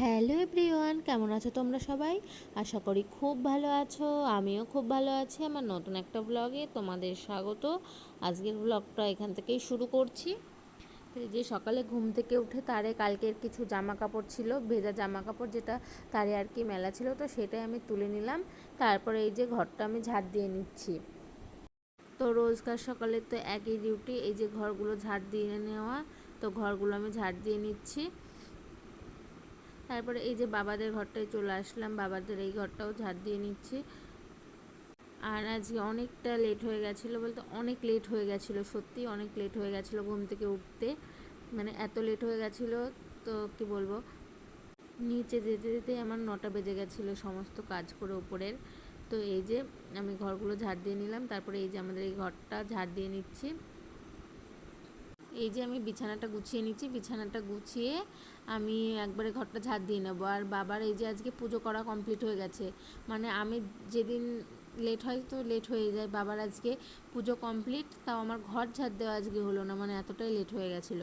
Hello everyone, কেমন আছো তোমরা সবাই? আশা করি খুব ভালো আছো, আমিও খুব ভালো আছি। আমার নতুন একটা ব্লগে তোমাদের স্বাগত। আজকের ব্লগটা এখান থেকেই শুরু করছি। যে সকালে ঘুম থেকে উঠে তারে কালকের কিছু জামা কাপড় ছিল, ভেজা জামা কাপড় যেটা তারে আর কি মেলা ছিল, তো সেটাই আমি তুলে নিলাম। তারপরে এই যে ঘরটা আমি ঝাড় দিয়ে নিচ্ছি। তো রোজকার সকালে তো একই ডিউটি এই যে ঘরগুলো ঝাড় দিয়ে নেওয়া, তো ঘরগুলো আমি ঝাড় দিয়ে নিচ্ছি। তারপরে এই যে বাবাদের ঘরটায় চলে আসলাম, বাবাদের এই ঘরটাও ঝাড় দিয়ে নিচ্ছি। আর আজকে অনেকটা লেট হয়ে গেছিল বলতে অনেক লেট হয়ে গেছিল সত্যি অনেক লেট হয়ে গেছিল ঘুম থেকে উঠতে। মানে এত লেট হয়ে গেছিল তো কি বলব? নিচে যেতে যেতে আমার নটা বেজে গেছিল সমস্ত কাজ করে উপরের। তো এই যে আমি ঘরগুলো ঝাড় দিয়ে নিলাম, তারপরে এই যে আমাদের এই ঘরটা ঝাড় দিয়ে নিচ্ছি। এই যে আমি বিছানাটা গুছিয়ে নিচ্ছি, বিছানাটা গুছিয়ে আমি একবারে ঘরটা ঝাড় দিয়ে নেব। আর বাবার এই যে আজকে পুজো করা কমপ্লিট হয়ে গেছে মানে আমি যেদিন লেট হয় তো লেট হয়ে যায়। বাবার আজকে পুজো কমপ্লিট তাও আমার ঘর ঝাড় দেওয়া আজকে হলো না মানে এতটাই লেট হয়ে গেছিল।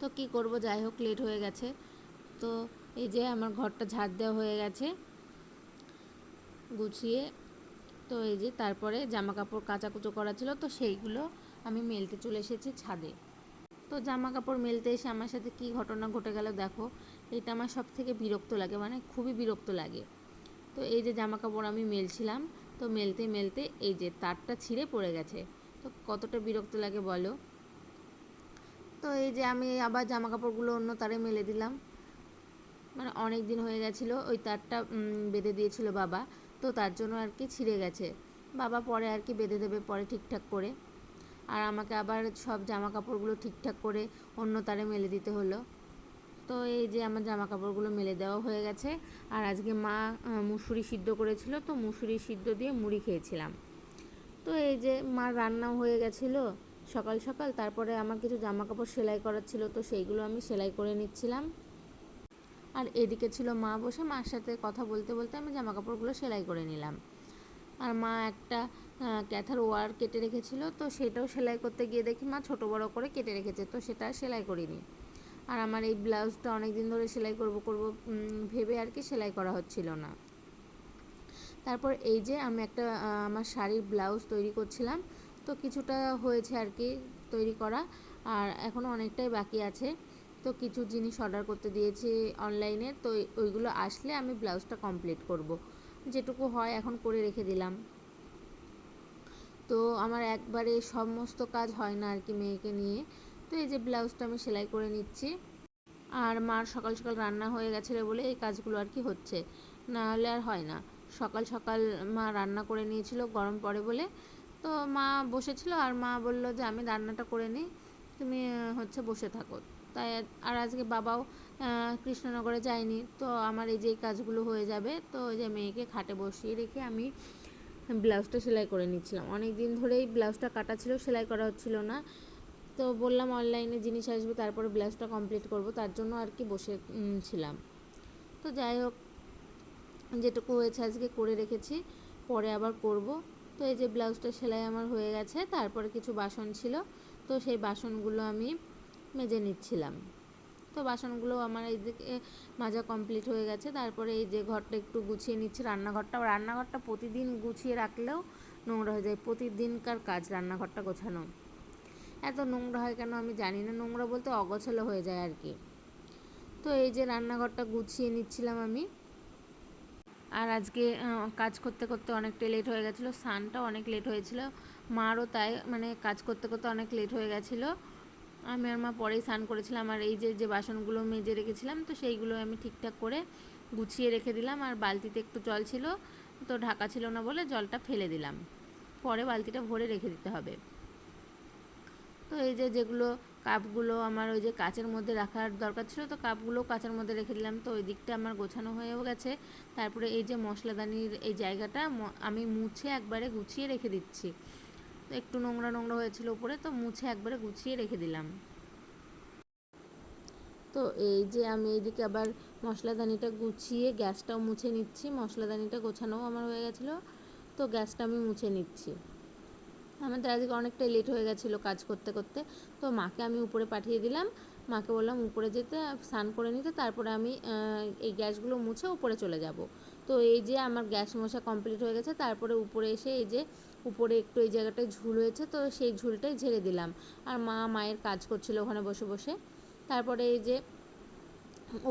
তো কি করব, যাই হোক লেট হয়ে গেছে। তো এই যে আমার ঘরটা ঝাড় দেওয়া হয়ে গেছে, গুছিয়ে তো এই যে তারপরে জামা কাপড় কাচাকুচো করা ছিল, তো সেইগুলো আমি মেলতে চলে এসেছি ছাদে। তো জামা কাপড় মেলতে এসে আমার সাথে কি ঘটনা ঘটে গেল দেখো, এটা আমার সব থেকে বিরক্ত লাগে মানে খুবই বিরক্ত লাগে। তো এই যে জামা কাপড় আমি মেলছিলাম, তো মেলতে মেলতে এই যে তারটা ছিঁড়ে পড়ে গেছে। তো কতটা বিরক্ত লাগে বলো? তো এই যে আমি আবার জামা কাপড়গুলো অন্য তারে মেলে দিলাম। মানে অনেক দিন হয়ে গেছিল, ওই তারটা বেঁধে দিয়েছিল বাবা, তো তার জন্য আর কি ছিঁড়ে গেছে। বাবা পরে আর কি বেঁধে দেবে পরে ঠিকঠাক করে। আর আমাকে আবার সব জামা কাপড়গুলো ঠিকঠাক করে অন্য তারে মেলে দিতে হলো। তো এই যে আমার জামা কাপড়গুলো মেলে দেওয়া হয়ে গেছে। আর আজকে মা মুসুরি সিদ্ধ করেছিল, তো মুসুরি সিদ্ধ দিয়ে মুড়ি খেয়েছিলাম। তো এই যে মার রান্নাও হয়ে গেছিল সকাল সকাল, তারপরে আমার কিছু জামা কাপড় সেলাই করার ছিল, তো সেইগুলো আমি সেলাই করে নিচ্ছিলাম। আর এদিকে ছিল মা বসে, মার সাথে কথা বলতে বলতে আমি জামা কাপড়গুলো সেলাই করে নিলাম। আর মা একটা ক্যাথার ওয়ার কেটে রেখেছিল, তো সেটাও সেলাই করতে গিয়ে দেখি মা ছোটো বড়ো করে কেটে রেখেছে, তো সেটা সেলাই করিনি। আর আমার এই ব্লাউজটা অনেক দিন ধরে সেলাই করব করব ভেবে আর কি সেলাই করা হচ্ছিল না। তারপর এই যে আমি একটা আমার শাড়ির ব্লাউজ তৈরি করছিলাম, তো কিছুটা হয়েছে আর কি তৈরি করা, আর এখনও অনেকটাই বাকি আছে। তো কিছু জিনিস অর্ডার করতে দিয়েছি অনলাইনে তো ওইগুলো আসলে আমি ব্লাউজটা কমপ্লিট করব। যেটুকু হয় এখন করে রেখে দিলাম। তো আমার একবারে সমস্ত কাজ হয় না আর কি মেয়েকে নিয়ে। তো এই যে ব্লাউজটা আমি সেলাই করে নিচ্ছি। আর মার সকাল সকাল রান্না হয়ে গেছিল বলে এই কাজগুলো আর কি হচ্ছে। না হলে আর হয় না। সকাল সকাল মা রান্না করে নিয়েছিল গরম পড়ে বলে। তো মা বসেছিল আর মা বলল যে আমি রান্নাটা করে নিই। তুমি হচ্ছে বসে থাকো। তাই আর আজকে বাবাও কৃষ্ণনগরে যায়নি তো আমার এই যে কাজগুলো হয়ে যাবে, তো ওই যে মেয়েকে খাটে বসিয়ে রেখে আমি ব্লাউজটা সেলাই করে নিচ্ছিলাম। অনেক দিন ধরেই ব্লাউজটা কাটা ছিল, সেলাই করা হচ্ছিল না। তো বললাম অনলাইনে জিনিস আসবে, তারপরে ব্লাউজটা কমপ্লিট করব, তার জন্য আর কি বসে ছিলাম। তো যাই হোক, যেটুকু হয়েছে আজকে করে রেখেছি, পরে আবার করব। তো এই যে ব্লাউজটা সেলাই আমার হয়ে গেছে, তারপরে কিছু বাসন ছিল, তো সেই বাসনগুলো আমি মেজে নিচ্ছিলাম। তো বাসনগুলো আমার এইদিকে মাজা কমপ্লিট হয়ে গেছে। তারপরে এই যে ঘরটা একটু গুছিয়ে নিচ্ছে রান্নাঘরটা। রান্নাঘরটা প্রতিদিন গুছিয়ে রাখলেও নোংরা হয়ে যায়। প্রতিদিনকার কাজ রান্নাঘরটা গোছানো। এত নোংরা হয় কেন আমি জানি না। নোংরা বলতে অগোছালো হয়ে যায় আর কি। তো এই যে রান্নাঘরটা গুছিয়ে নিচ্ছিলাম আমি। আর আজকে কাজ করতে করতে অনেকটা লেট হয়ে গেছিল। সানটাও অনেক লেট হয়েছিল। মারও তাই মানে কাজ করতে করতে অনেক লেট হয়ে গেছিল। আমি আর মা পরেই স্নান করেছিলাম আর এই যে যে বাসনগুলো মেজে রেখেছিলাম, তো সেইগুলো আমি ঠিকঠাক করে গুছিয়ে রেখে দিলাম আর বালতিতে একটু জল ছিল, তো ঢাকা ছিল না বলে জলটা ফেলে দিলাম। পরে বালতিটা ভরে রেখে দিতে হবে। তো এই যে, যেগুলো কাপগুলো আমার ওই যে কাচের মধ্যে রাখার দরকার ছিল, তো কাপগুলো কাচের মধ্যে রেখে দিলাম। তো ওই দিকটা আমার গোছানো হয়েও গেছে। তারপরে এই যে মশলাদানির এই জায়গাটা আমি মুছে একবারে গুছিয়ে রেখে দিচ্ছি। একটু নোংরা নোংরা হয়েছিল উপরে, তো মুছে একবারে গুছিয়ে রেখে দিলাম। তো এই যে আমি এইদিকে আবার মশলাদানিটা গুছিয়ে গ্যাসটাও মুছে নিচ্ছি। মশলাদানিটা গোছানোও আমার হয়ে গেছিল, তো গ্যাসটা আমি মুছে নিচ্ছি। আমাদের আজকে অনেকটাই লেট হয়ে গেছিল কাজ করতে করতে, তো মাকে আমি উপরে পাঠিয়ে দিলাম। মাকে বললাম উপরে যেতে, স্নান করে নিতে, তারপরে আমি এই গ্যাসগুলো মুছে উপরে চলে যাব। তো এই যে আমার গ্যাস মশা কমপ্লিট হয়ে গেছে, তারপরে উপরে এসে এই যে উপরে একটু এই জায়গাটায় ঝুল হয়েছে, তো সেই ঝুলটাই ঝেড়ে দিলাম। আর মা মায়ের কাজ করছিল ওখানে বসে বসে। তারপরে এই যে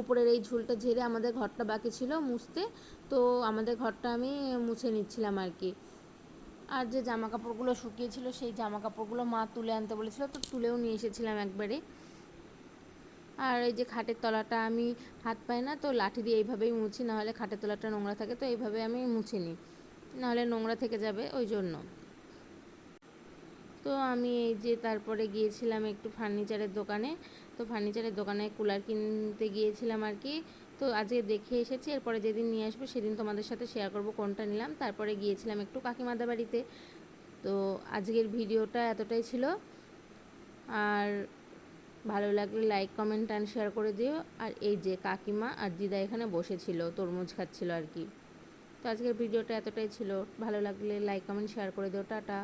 উপরের এই ঝুলটা ঝেড়ে আমাদের ঘরটা বাকি ছিল মুছতে, তো আমাদের ঘরটা আমি মুছে নিচ্ছিলাম আর কি। আর যে জামা কাপড়গুলো শুকিয়েছিল, সেই জামা কাপড়গুলো মা তুলে আনতে বলেছিল, তো তুলেও নিয়ে এসেছিলাম একবারে। আর এই যে খাটের তলাটা আমি হাত পাই না, তো লাঠি দিয়ে এইভাবেই মুছি, নাহলে খাটের তলাটা নোংরা থাকে, তো এইভাবে আমি মুছে নিই। নাহলে নোংরা থেকে যাবে ওই জন্য। তো আমি এই যে তারপরে গিয়েছিলাম একটু ফার্নিচারের দোকানে, তো ফার্নিচারের দোকানে কুলার কিনতে গিয়েছিলাম আর কি। তো আজকে দেখে এসেছি, এরপরে যেদিন নিয়ে আসব সেদিন তোমাদের সাথে শেয়ার করব কোনটা নিলাম। তারপরে গিয়েছিলাম একটু কাকিমাদের বাড়িতে। তো আজকের ভিডিওটা এতটাই ছিল। আর ভালো লাগলে লাইক কমেন্ট অ্যান্ড শেয়ার করে দিও। আর এই যে কাকিমা আর দিদা এখানে বসেছিল, তরমুজ খাচ্ছিল আর কি। তো আজকের ভিডিওটা এতটাই ছিল। ভালো লাগলে লাইক কমেন্ট শেয়ার করে দিও। টাটা।